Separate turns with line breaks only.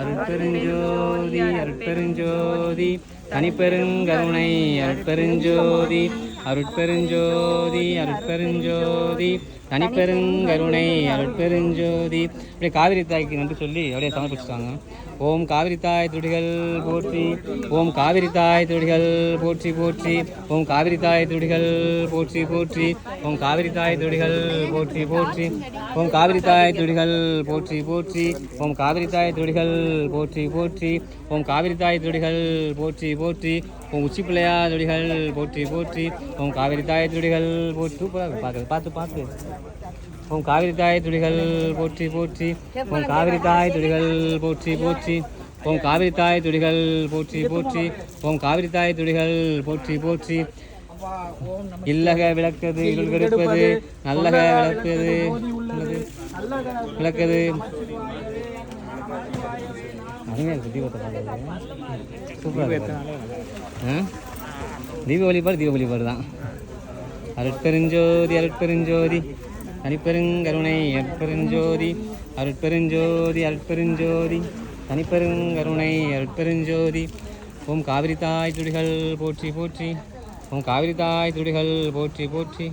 அருட்பெருஞ்சோதி அருட்பெருஞ்சோதி தனிப்பெருங்கருணை அருட்பெருஞ்சோதி அருட்பெருஞ்சோதி அருட்பெருஞ்சோதி தனிப்பெருங்கருணை அருட்பெருஞ்சோதி. அப்படியே காவிரி தாய்க்கு நன்றி சொல்லி அப்படியே சமர்ப்பிச்சிட்டாங்க ஓம் காவிரி தாய் துடிகள் போற்றி ஓம் காவிரி தாய் துடிகள் போற்றி போற்றி. ஓம் காவிரி தாய் துடிகள் போற்றி போற்றி. ஓம் காவிரி தாய் துடிகள் போற்றி போற்றி. ஓம் காவிரி தாய் துடிகள் போற்றி போற்றி. ஓம் காவிரி தாய் துடிகள் போற்றி போற்றி. ஓம் காவிரி தாய் துடிகள் போற்றி போற்றி. ஓம் உச்சி பிள்ளையா துடிகள் போற்றி போற்றி. ஓம் காவிரி தாய் துடிகள் போற்றி. சூப்பராக பார்க்குறது பார்த்து பார்த்து ஓம் காவிரி தாய் துடிகள் போற்றி போற்றி. ஓம் காவிரி தாய் துடிகள் போற்றி போற்றி. ஓம் காவிரி தாய் துடிகள் போற்றி போற்றி. ஓம் காவிரி தாய் துடிகள் போற்றி போற்றி. இல்லக விளக்கது இருள் கெடுப்பது. நல்லக விளக்குது. விளக்கது. அருமையாக இருக்கு தீபத்தை பார்க்கறது சூப்பராக இருக்கு ஆ? தீப வழிபாடு தீப வழிபாடு தான். அருட்பெருஞ்சோதி அருட்பெருஞ்சோதி தனிப்பெருங்கருணை அருட்பெருஞ்சோதி அருட்பெருஞ்சோதி அருட்பெருஞ்சோதி தனிப்பெருங்கருணை அருட்பெருஞ்சோதி. ஓம் காவிரி தாய் துடிகள் போற்றி போற்றி. ஓம் காவிரி தாய் துடிகள் போற்றி போற்றி.